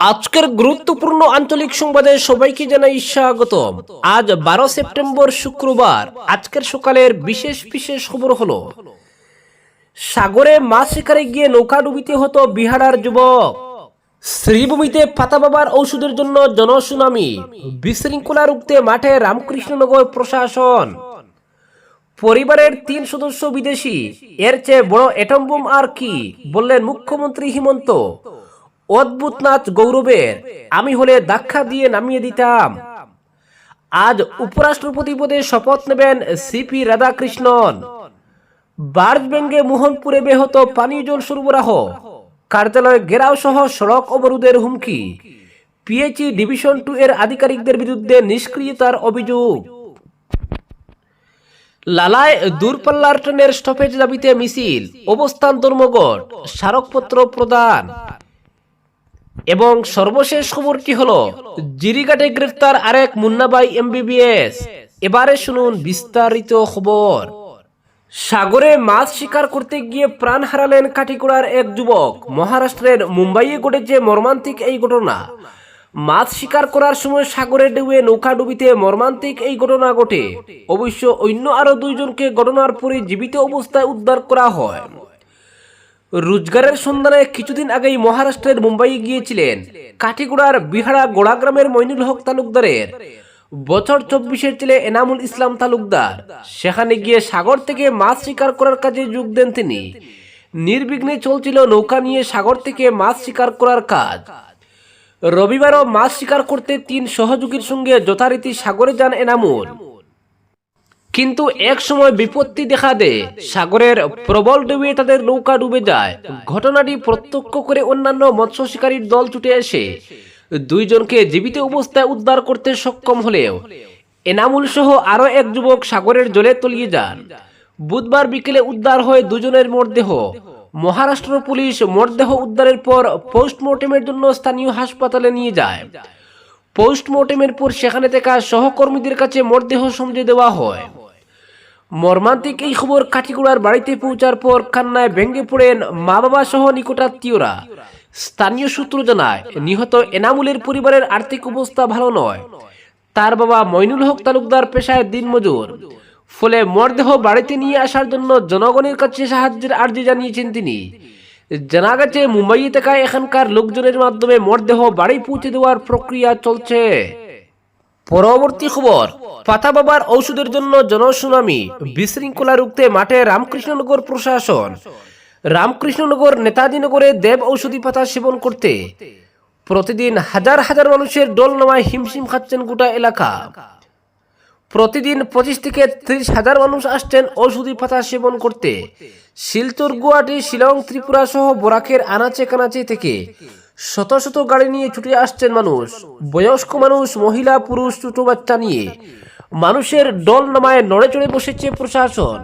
আজকের গুরুত্বপূর্ণ আঞ্চলিক সংবাদে সবাইকে জানাই স্বাগত আজ বারো সেপ্টেম্বর শুক্রবার, আজকের সকালের বিশেষ বিশেষ খবর হলো, সাগরে মাছ শিকারে গিয়ে নৌকা ডুবিতে হতো বিহারার যুবক। শ্রীভূমিতে পাতা বাবার ঔষধের জন্য জনসুনামি, বিশৃঙ্খলা রুখতে মাঠে রামকৃষ্ণনগর প্রশাসন। পরিবারের তিন সদস্য বিদেশি, এর চেয়ে বড় এটম বোম আর কি, বললেন মুখ্যমন্ত্রী হিমন্ত। অদ্ভুত নাচ গৌরবের। আমি হলে দাক্ষা দিয়ে নামিয়ে দিতাম। আজ উপরাষ্ট্রপতি পদে শপথ নেবেন সিপি রাধাকৃষ্ণন। বার্জ ব্যঙ্গে মোহনপুরে বেহত পানীয় জল সরবরাহ। কার্যালয় ঘেরাও সহ সড়ক অবরোধের হুমকি। পিএইচই ডিভিশন টু এর আধিকারিকদের বিরুদ্ধে নিষ্ক্রিয়তার অভিযোগ। লালায় দূরপাল্লার ট্রেনের স্টপেজ দাবিতে মিছিল। অবস্থান ধর্মঘট। স্মারকপত্র প্রদান। এবং সর্বশেষ খবরটি হলো জিরিঘাটে গ্রেফতার আরেক মুন্নাবাই এমবিবিএস। এবারে শুনুন বিস্তারিত খবর। সাগরে মাছ শিকার করতে গিয়ে প্রাণ হারালেন কাটিকুড়ার এক যুবক। মহারাষ্ট্রের মুম্বাইয়ে ঘটেছে মর্মান্তিক এই ঘটনা। মাছ শিকার করার সময় সাগরে ডুবে নৌকা ডুবিতে মর্মান্তিক এই ঘটনা ঘটে। অবশ্য অন্য আরও দুইজনকে ঘটনার পরে জীবিত অবস্থায় উদ্ধার করা হয়। রোজগারের সন্ধানে কিছুদিন আগেই মহারাষ্ট্রের মুম্বাই গিয়েছিলেন। কাঠিগুড়ার বিহারা গোড়াগ্রামের মইনুল হক তালুকদারের। বছর চব্বিশের ছেলে এনামুল ইসলাম তালুকদার। সেখানে গিয়ে সাগর থেকে মাছ শিকার করার কাজে যোগ দেন তিনি। নির্বিঘ্নে চলছিল নৌকা নিয়ে সাগর থেকে মাছ শিকার করার কাজ। রবিবারও মাছ শিকার করতে তিন সহযোগীর সঙ্গে যথারীতি সাগরে যান এনামুল। কিন্তু এক সময় বিপত্তি দেখা দেয়। সাগরের প্রবল ডুবে তাদের নৌকা ডুবে যায়। ঘটনাটি প্রত্যক্ষ করে অন্যান্য মৎস্য শিকারীর দল ছুটে এসে দুইজনকে জীবিত অবস্থায় উদ্ধার করতে সক্ষম হলেও, এনামুল সহ আরও এক যুবক সাগরের জলে তলিয়ে যান। বুধবার বিকেলে উদ্ধার হয় দুজনের মরদেহ। মহারাষ্ট্র পুলিশ মরদেহ উদ্ধারের পর পোস্টমর্টেমের জন্য স্থানীয় হাসপাতালে নিয়ে যায়। পোস্টমর্টেমের পর সেখানে থাকা সহকর্মীদের কাছে মরদেহ সমঝে দেওয়া হয়। মর্মান্তিক এই খবর কাঠিগুড়ার বাড়িতে পৌঁছার পর কান্নায় ভেঙে পড়েন মা বাবা সহ নিকটাত্মীয়রা। স্থানীয় সূত্র জানায়, নিহত এনামুলের পরিবারের আর্থিক অবস্থা ভালো নয়। তার বাবা মইনুল হক তালুকদার পেশায় দিনমজুর। ফলে মরদেহ বাড়িতে নিয়ে আসার জন্য জনগণের কাছে সাহায্যের আর্জি জানিয়েছেন তিনি। জানা গেছে, মুম্বাইয়ে থাকা এখানকার লোকজনের মাধ্যমে মরদেহ বাড়ি পৌঁছে দেওয়ার প্রক্রিয়া চলছে। পরবর্তী খবর পাতা বাবার ঔষধের জন্য জনসুনামি, বিশৃঙ্খলা রুখতে মাঠে রামকৃষ্ণনগর প্রশাসন। রামকৃষ্ণনগর নেতাজিনগরে দেব ঔষধি পাতা সেবন করতে। প্রতিদিন হাজার হাজার মানুষের ডোল নামায় হিমশিম খাচ্ছেন গোটা এলাকা। প্রতিদিন পঁচিশ থেকে ত্রিশ হাজার মানুষ আসছেন ঔষধি পাতা সেবন করতে। শিলচর, গুয়াহাটি, শিলং, ত্রিপুরা সহ বরাকের আনাচে কানাচে থেকে শত শত গাড়ি নিয়ে ছুটে আসছেন মানুষ। বয়স্ক মানুষ, মহিলা, পুরুষ, ছোট বাচ্চা নিয়ে। মানুষের ডল নামায় নড়ে চড়ে বসেছে প্রশাসন।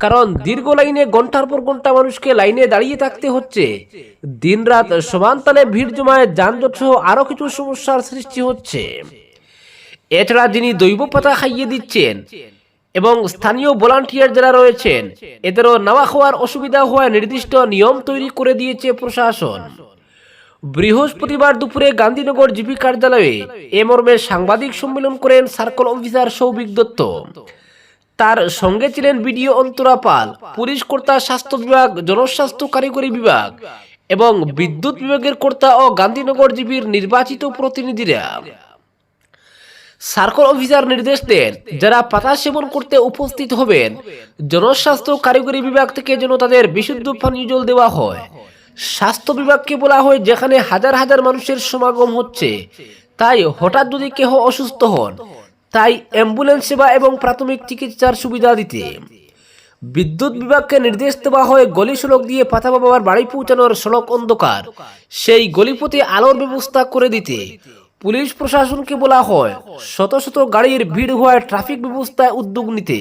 কারণ দীর্ঘ লাইনে, ঘণ্টার পর ঘণ্টা মানুষকে লাইনে দাঁড়িয়ে থাকতে হচ্ছে। দিনরাত সমান তালে ভিড় জমায় যানজট সহ আরও কিছু সমস্যার সৃষ্টি হচ্ছে। এছাড়া যিনি দৈব পাতা খাইয়ে দিচ্ছেন এবং স্থানীয় ভলান্টিয়ার যারা রয়েছেন, এদেরও নাওয়া খাওয়ার অসুবিধা হওয়ায় নির্দিষ্ট নিয়ম তৈরি করে দিয়েছে প্রশাসন। বৃহস্পতিবার দুপুরে গান্ধীনগর জিপি কার্যালয়ে এ মর্মে সাংবাদিক সম্মেলন করেন সার্কেল অফিসার সৌভিক দত্ত। তার সঙ্গে ছিলেন বিডিও অন্তরা পাল, পুলিশ কর্তা, স্বাস্থ্য বিভাগ, জনস্বাস্থ্য কারিগরি বিভাগ এবং বিদ্যুৎ বিভাগের কর্তা ও গান্ধীনগর জিপির নির্বাচিত প্রতিনিধিরা। সার্কল অফিসার নির্দেশ দেন, যারা পাতা সেবন করতে উপস্থিত হবেন, জনস্বাস্থ্য কারিগরি বিভাগ থেকে যেন তাদের বিশুদ্ধ পানীয় জল দেওয়া হয়। স্বাস্থ্য বিভাগকে বলা হয় যেখানে হাজার হাজার মানুষের সমাগম হচ্ছে। তাই হঠাৎ যদি কেহ অসুস্থ হন, তাই অ্যাম্বুলেন্স সেবা এবং প্রাথমিক চিকিৎসার সুবিধা দিতে। বিদ্যুৎ বিভাগকে নির্দেশ দেওয়া হয় গলি সড়ক দিয়ে পাতা বাবার বাড়ি পৌঁছানোর সড়ক অন্ধকার। সেই গলিপথে আলোর ব্যবস্থা করে দিতে। পুলিশ প্রশাসনকে বলা হয় শত শত গাড়ির ভিড় হওয়ায় ট্রাফিক ব্যবস্থায় উদ্যোগ নিতে।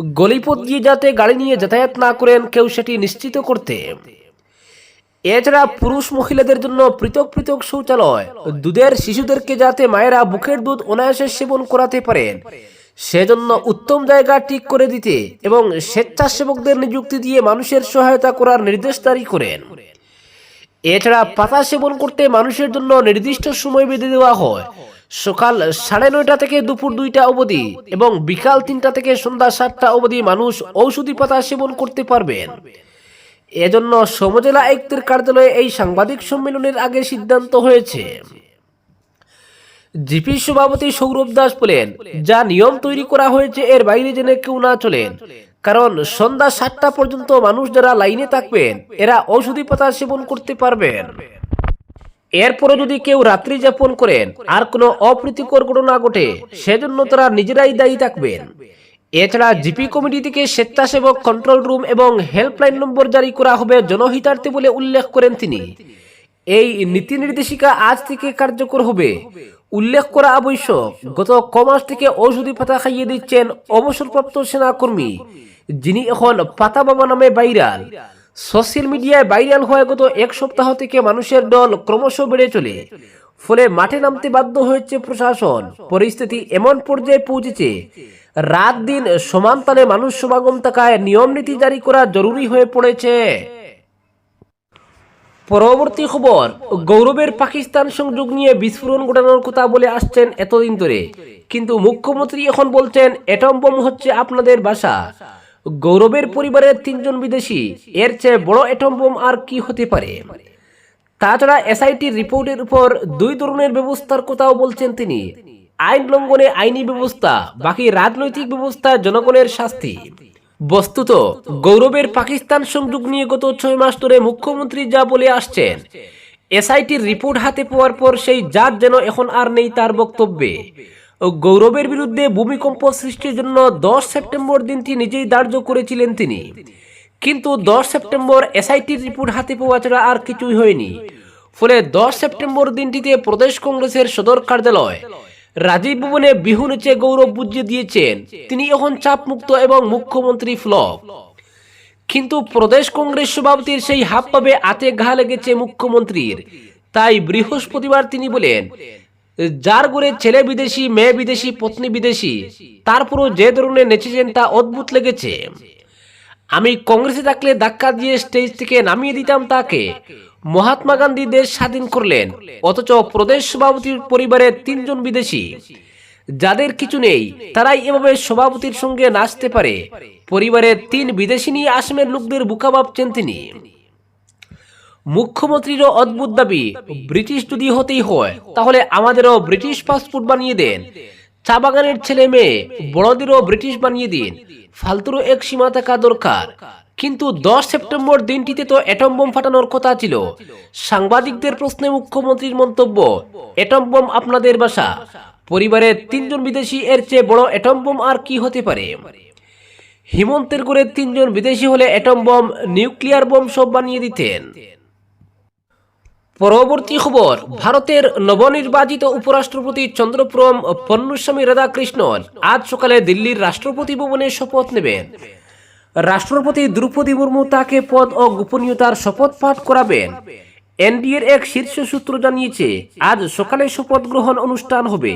গলিপথ দিয়ে যাতে গাড়ি নিয়ে যাতায়াত না করেন কেউ সেটি নিশ্চিত করতে। এছাড়া পুরুষ মহিলাদের জন্য পৃথক পৃথক শৌচালয়। দুধের শিশুদেরকে যাতে মায়েরা বুকের দুধ অনায়াসে সেবন করাতে পারেন। সেজন্য উত্তম জায়গা ঠিক করে দিতে এবং স্বেচ্ছাসেবকদের নিযুক্তি দিয়ে মানুষের সহায়তা করার নির্দেশ জারি করেন। এছাড়া পাতা সেবন করতে মানুষের জন্য নির্দিষ্ট সময় বেঁধে দেওয়া হয়। সকাল সাড়ে নয়টা থেকে দুপুর দুইটা অবধি এবং বিকাল তিনটা থেকে সন্ধ্যা সাতটা অবধি মানুষ ঔষধি পাতা সেবন করতে পারবেন। এজন্য সমজেলা আয়ুক্তের কার্যালয়ে এই সাংবাদিক সম্মেলনের আগে সিদ্ধান্ত হয়েছে। জিপি সভাপতি সৌরভ দাস বলেন, যা নিয়ম তৈরি করা হয়েছে, এর বাইরে যেন কেউ না চলেন কারণ সন্ধ্যা সাতটা পর্যন্ত মানুষ যারা লাইনে থাকবেন, এরা ঔষধি পাতা সেবন করতে পারবেন। এরপরে যদি কেউ রাত্রি যাপন করেন, আর কোনো অপ্রীতিকর ঘটনা ঘটে, সেজন্য তারা নিজেরাই দায়ী থাকবেন। এছাড়া জিপি কমিটি থেকে স্বেচ্ছাসেবক কন্ট্রোল রুম এবং হেল্পলাইন নম্বর জারি করা হবে জনহিতার্থে বলে উল্লেখ করেন তিনি। এই নীতি নির্দেশিকা আজ থেকে কার্যকর হবে। উল্লেখ করা আবশ্যক, গত কমাস থেকে ঔষধি পাতা খাইয়ে দিচ্ছেন অবসরপ্রাপ্ত সেনাকর্মী, যিনি এখন পাতা বাবা নামে ভাইরাল। সোশ্যাল মিডিয়ায় ভাইরাল হয়ে গত এক সপ্তাহ থেকে মানুষের দল ক্রমশ বেড়ে চলে। ফলে মাঠে নামতে বাধ্য হয়েছে প্রশাসন। পরিস্থিতি এমন পর্যায়ে পৌঁছেছে রাত দিন সমান তালে মানুষ সমাগম থাকায় নিয়ম নীতি জারি করা জরুরি হয়ে পড়েছে। পরবর্তী খবর, গৌরবের পাকিস্তান সংযোগ নিয়ে বিস্ফোরণ ঘটানোর কথা বলে আসছেন এতদিন ধরে। কিন্তু মুখ্যমন্ত্রী এখন বলছেন এটম বোম হচ্ছে আপনাদের বাসা। গৌরবের পরিবারের তিনজন বিদেশি, এর চেয়ে বড় এটম বোম আর কি হতে পারে? তাছাড়া এসআইটির রিপোর্টের উপর দুই ধরনের ব্যবস্থার কথাও বলছেন তিনি। আইন লঙ্ঘনে আইনি ব্যবস্থা, বাকি রাজনৈতিক ব্যবস্থা জনগণের শাস্তি। বস্তুত, গৌরবের পাকিস্তান সংযোগ নিয়ে গত ছয় মাস ধরে মুখ্যমন্ত্রী যা বলে আসছেন, এসআইটির রিপোর্ট হাতে পাওয়ার পর সেই জাত যেন এখন আর নেই তার বক্তব্যে। গৌরবের বিরুদ্ধে ভূমিকম্প সৃষ্টির জন্য দশ সেপ্টেম্বর দিনটি নিজেই ধার্য করেছিলেন তিনি। কিন্তু দশ সেপ্টেম্বর এসআইটির রিপোর্ট হাতে পাওয়া ছাড়া আর কিছুই হয়নি। ফলে দশ সেপ্টেম্বর দিনটিতে প্রদেশ কংগ্রেসের সদর কার্যালয় রাজীব ভবনে বিহু নেচে গৌরব বুঝিয়ে দিয়েছেন। তিনি এখন চাপমুক্ত এবং মুখ্যমন্ত্রী ফ্লপ। কিন্তু প্রদেশ কংগ্রেস সভাপতির সেই হাত পাবে আতে ঘা লেগেছে মুখ্যমন্ত্রীর। তাই বৃহস্পতিবার তিনি বলেন, যার ঘরে ছেলে বিদেশি, মেয়ে বিদেশি, পত্নী বিদেশি, তারপরও যে ধরনের নেচেছেন তা অদ্ভুত লেগেছে। আমি কংগ্রেসে থাকলে ধাক্কা দিয়ে স্টেজ থেকে নামিয়ে দিতাম তাকে। মহাত্মা গান্ধী দেশ স্বাধীন করলেন। অথচ প্রদেশ সভাপতির পরিবারের তিনজন বিদেশি। যাদের কিছু নেই, তারাই এভাবে সভাপতির সঙ্গে নাচতে পারে। পরিবারের তিন বিদেশি নিয়ে আসামের লোকদের বুকা ভাবছেন তিনি। মুখ্যমন্ত্রীরও অদ্ভুত দাবি, ব্রিটিশ যদি হতেই হয়, তাহলে আমাদেরও ব্রিটিশ পাসপোর্ট বানিয়ে দেন। চা বাগানের ছেলে মেয়ে, বড়দেরও ব্রিটিশ বানিয়ে দিন। ফালতুরও এক সীমা থাকা দরকার। কিন্তু দশ সেপ্টেম্বর দিনটিতে তো অ্যাটম বোম ফাটানোর কথা ছিল। সাংবাদিকদের প্রশ্নে মুখ্যমন্ত্রীর মন্তব্য, অ্যাটম বোম আপনাদের বাসা। পরিবারের তিনজন বিদেশি, এর চেয়ে বড় অ্যাটম বোম আর কি হতে পারে? হিমন্তের করে তিনজন বিদেশি হলে অ্যাটম বোম, নিউক্লিয়ার বোম সব বানিয়ে দিতেন। পরবর্তী খবর, ভারতের নবনির্বাচিত উপরাষ্ট্রপতি চন্দ্রপ্রম পন্নুস্বামী রাধাকৃষ্ণন আজ সকালে দিল্লির রাষ্ট্রপতি ভবনে শপথ নেবেন। রাষ্ট্রপতি দ্রৌপদী মুর্মু তাকে পদ ও গোপনীয়তার শপথ পাঠ করাবেন। এনডিএর এক শীর্ষ সূত্র জানিয়েছে, আজ সকালে শপথ গ্রহণ অনুষ্ঠান হবে।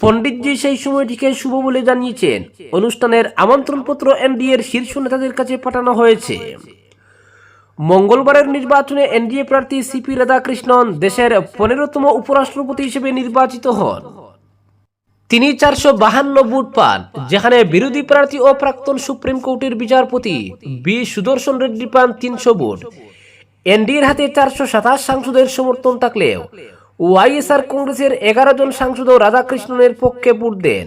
পণ্ডিতজি সেই সময়টিকে শুভ বলে জানিয়েছেন। অনুষ্ঠানের আমন্ত্রণপত্র এনডিএর শীর্ষ নেতাদের কাছে পাঠানো হয়েছে। মঙ্গলবারের নির্বাচনে এনডিএ প্রার্থী সিপি রাধাকৃষ্ণন দেশের পনেরোতম উপরাষ্ট্রপতি হিসেবে নির্বাচিত হন। তিনি চারশো বাহান্ন ভোট পান, যেখানে বিরোধী প্রার্থী ও প্রাক্তন সুপ্রিম কোর্টের বিচারপতি বি সুদর্শন রেড্ডি পান তিনশো ভোট। এনডিএর হাতে চারশো সাতাশ সাংসদের সমর্থন থাকলেও ওয়াইএসআর কংগ্রেসের এগারো জন সাংসদও রাধাকৃষ্ণনের পক্ষে ভোট দেন।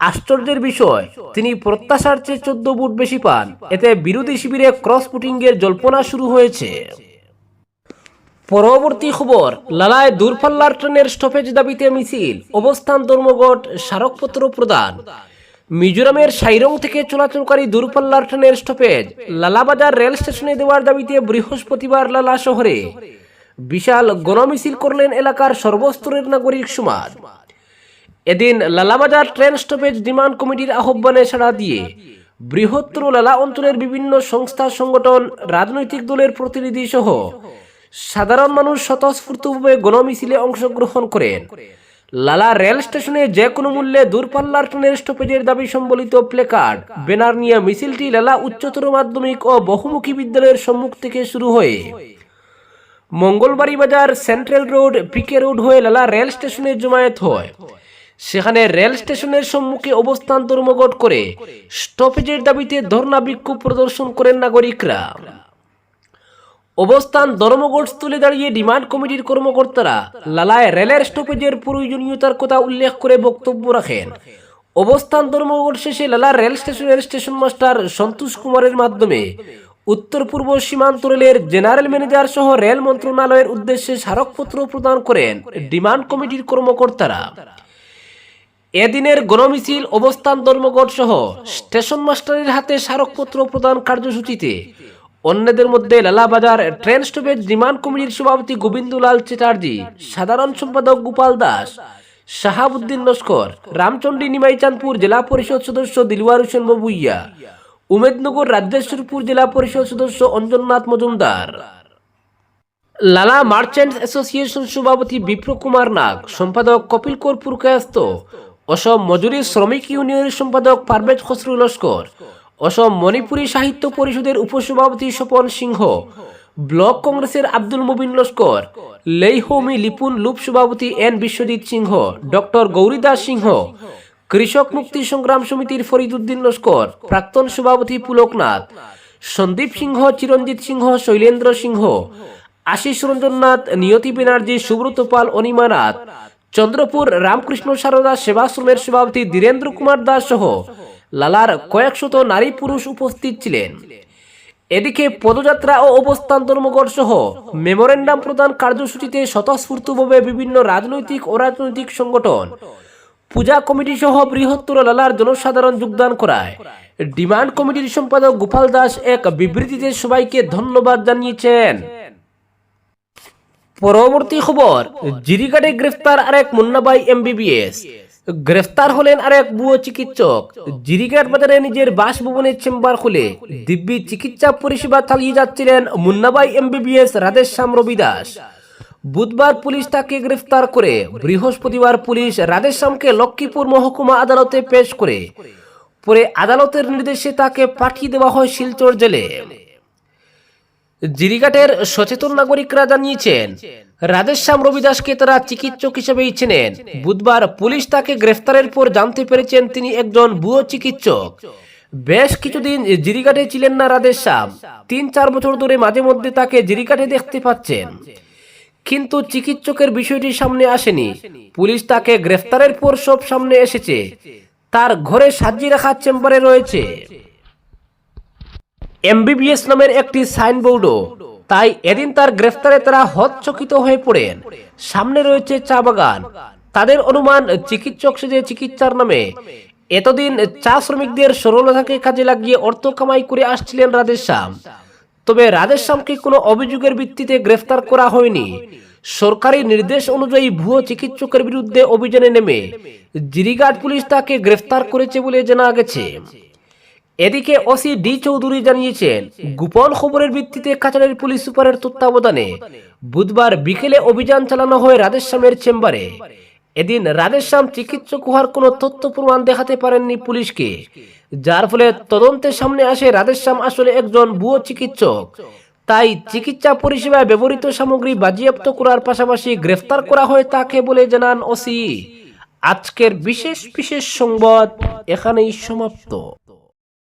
আশ্চর্যের বিষয়, তিনি প্রত্যাশার চেয়ে চোদ্দ ভোট বেশি পান। এতে বিরোধী শিবিরে ক্রস পুটিংয়ের জল্পনা শুরু হয়েছে। পরবর্তী খবর, লালায় দূরপাল্লার ট্রেনের স্টপেজ দাবিতে মিছিল, অবস্থান ধর্মঘট স্মারকপত্র প্রদান। মিজোরামের সাইরং থেকে চলাচলকারী দূরপাল্লার ট্রেনের স্টপেজ লালাবাজার রেল স্টেশনে দেওয়ার দাবিতে বৃহস্পতিবার লালা শহরে। বিশাল গণমিছিল করলেন এলাকার সর্বস্তরের নাগরিক সমাজ। এদিন লালাবাজার ট্রেন স্টপেজ ডিমান্ড কমিটির আহ্বানে সাড়া দিয়ে বৃহত্তর লালা অঞ্চলের বিভিন্ন সংস্থা, সংগঠন, রাজনৈতিক দলের প্রতিনিধি সহ সাধারণ মানুষ স্বতঃস্ফূর্তভাবে গণমিছিলে অংশগ্রহণ করেন। লালা রেল স্টেশনে যে কোনো মূল্যে দূরপাল্লার ট্রেনের স্টপেজের দাবি সম্বলিত প্লেকার্ড ব্যানার নিয়ে মিছিলটি লালা উচ্চতর মাধ্যমিক ও বহুমুখী বিদ্যালয়ের সম্মুখ থেকে শুরু হয়ে মঙ্গলবাড়ি বাজার সেন্ট্রাল রোড, পিকে রোড হয়ে লালা রেল স্টেশনে জমায়েত হয়। সেখানে রেল স্টেশনের সম্মুখে অবস্থান ধর্মঘট করে স্টপেজের দাবিতে ধর্ণা বিক্ষোভ প্রদর্শন করেন নাগরিকরা। অবস্থান ধর্মঘট তুলে দাঁড়িয়ে ডিমান্ড কমিটির কর্মকর্তারা লালায় রেলের স্টপেজের প্রয়োজনীয়তার কথা উল্লেখ করে বক্তব্য রাখেন। অবস্থান ধর্মঘট শেষে লালা রেল স্টেশনের স্টেশন মাস্টার সন্তোষ কুমারের মাধ্যমে উত্তর পূর্ব সীমান্ত রেলের জেনারেল ম্যানেজার সহ রেল মন্ত্রণালয়ের উদ্দেশ্যে স্মারকপত্র প্রদান করেন ডিমান্ড কমিটির কর্মকর্তারা। এদিনের গণমিছিল, অবস্থান ধর্মঘট সহ স্টেশন মাস্টারের হাতে স্মারকপত্র প্রদান কার্যসূচিতে অন্যদের মধ্যে লালাবাজার, ট্রেন স্টপেজ ডিমান্ড কমিটির সভাপতি গোবিন্দলাল চ্যাটার্জি, সাধারণ সম্পাদক গোপাল দাস, শাহাবুদ্দিন লস্কর রামচন্ডী নিমাইচাঁদপুর জেলা পরিষদ সদস্য দিলওয়ার হোসেন বাবুইয়া, উমেদনগর রাজ্যেশ্বরপুর জেলা পরিষদ সদস্য অঞ্জননাথ মজুমদার। লালা মার্চেন্টস অ্যাসোসিয়েশন সভাপতি বিপ্র কুমার নাগ, সম্পাদক কপিল কৌর পুরকায়স্ত অসম মজুরি শ্রমিক ইউনিয়নের সম্পাদক পারভেজ খসরু লস্কর অসম মণিপুরী সাহিত্য পরিষদের উপসভাপতি স্বপন সিংহ, ব্লক কংগ্রেসের আব্দুল মুবিন লস্কর, লেইহোমি লিপুন লুপ সভাপতি এন বিশ্বজিৎ সিংহ, ডক্টর গৌরীদাস সিংহ, কৃষক মুক্তি সংগ্রাম সমিতির ফরিদুদ্দিন লস্কর, প্রাক্তন সভাপতি পুলকনাথ, সন্দীপ সিংহ, চিরঞ্জিত সিংহ, শৈলেন্দ্র সিংহ, আশিস রঞ্জননাথ, নিয়তি ব্যানার্জি সুব্রত পাল, অনিমা নাথ, চন্দ্রপুর রামকৃষ্ণ সারদা সেবাশ্রমের সভাপতি ধীরেন্দ্র কুমার দাস সহ লালার কয়েকশত নারী পুরুষ উপস্থিত ছিলেন। এদিকে পদযাত্রা ও অবস্থান ধর্মঘট সহ মেমোরেন্ডাম প্রদান কার্যসূচিতে স্বতঃস্ফূর্তভাবে বিভিন্ন রাজনৈতিক ও রাজনৈতিক সংগঠন, পূজা কমিটি সহ বৃহত্তর লালার জনসাধারণ যোগদান করায়। ডিমান্ড কমিটির সম্পাদক গোপাল দাস এক বিবৃতিতে সবাইকে ধন্যবাদ জানিয়েছেন। পরবর্তী খবর জিরিগাটে গ্রেফতার আরেক মুন্নাবাই এমবিবিএস। গ্রেফতার হলেন আরেক বুয়ো চিকিৎসক। জিরিঘাট বাজারে নিজের বাসভবনের চেম্বার খুলে দিব্যি চিকিৎসা পরিষেবা চালিয়ে যাচ্ছিলেন মুন্নাবাই এমবিবিএস রাধেশ্যাম রবি দাস। বুধবার পুলিশ তাকে গ্রেফতার করে। বৃহস্পতিবার পুলিশ রাধেশ্যামকে লক্ষ্মীপুর মহকুমা আদালতে পেশ করে। পরে আদালতের নির্দেশে তাকে পাঠিয়ে দেওয়া হয় শিলচর জেলে। জিরিঘাটের সচেতন নাগরিকরা জানিয়েছেন, রাধেশ্যাম রবিদাসকে তারা চিকিৎসক হিসেবেই চেনেন। বুধবার পুলিশ তাকে গ্রেফতারের পর জানতে পেরেছেন তিনি একজন ভুয়ো চিকিৎসক। বেশ কিছুদিন জিরিঘাটে ছিলেন না রাধেশ্যাম। তিন চার বছর ধরে মাঝে মধ্যে তাকে জিরিঘাটে দেখতে পাচ্ছেন। কিন্তু চিকিৎসকের বিষয়টি সামনে আসেনি। পুলিশ তাকে গ্রেফতারের পর সব সামনে এসেছে। তার ঘরে সাজিয়ে রাখা চেম্বারে রয়েছে। এমবিবিএস নামের একটি সাইনবোর্ডও। তাই এদিন তার গ্রেফতারে তারা হতচকিত হয়ে পড়েন। সামনে রয়েছে চা বাগান। তাদের অনুমান, চিকিৎসক সেজে চিকিৎসার নামে। এতদিন চা শ্রমিকদের সরলতাকে কাজে লাগিয়ে অর্থ কামাই করে আসছিলেন রাধেশ্যাম তবে রাধেশ্যামকে কোনো অভিযোগের ভিত্তিতে গ্রেফতার করা হয়নি। সরকারি নির্দেশ অনুযায়ী ভুয়ো চিকিৎসকের বিরুদ্ধে অভিযানে নেমে। জিরিঘাট পুলিশ তাকে গ্রেফতার করেছে বলে জানা গেছে। এদিকে ওসি ডি চৌধুরী জানিয়েছেন, গোপন খবরের ভিত্তিতে কাছাড়ের পুলিশ সুপারের তত্ত্বাবধানে বুধবার বিকেলে অভিযান চালানো হয় রাধেশ্যামের চেম্বারে। এদিন রাধেশ্যাম চিকিৎসক হওয়ার কোনো তথ্য প্রমাণ দেখাতে পারেননি পুলিশকে, যার ফলে তদন্তের সামনে আসে রাধেশ্যাম আসলে একজন ভুয়ো চিকিৎসক। তাই চিকিৎসা পরিষেবায় ব্যবহৃত সামগ্রী বাজেয়াপ্ত করার পাশাপাশি গ্রেফতার করা হয় তাকে বলে জানান ওসি। আজকের বিশেষ বিশেষ সংবাদ এখানেই সমাপ্ত।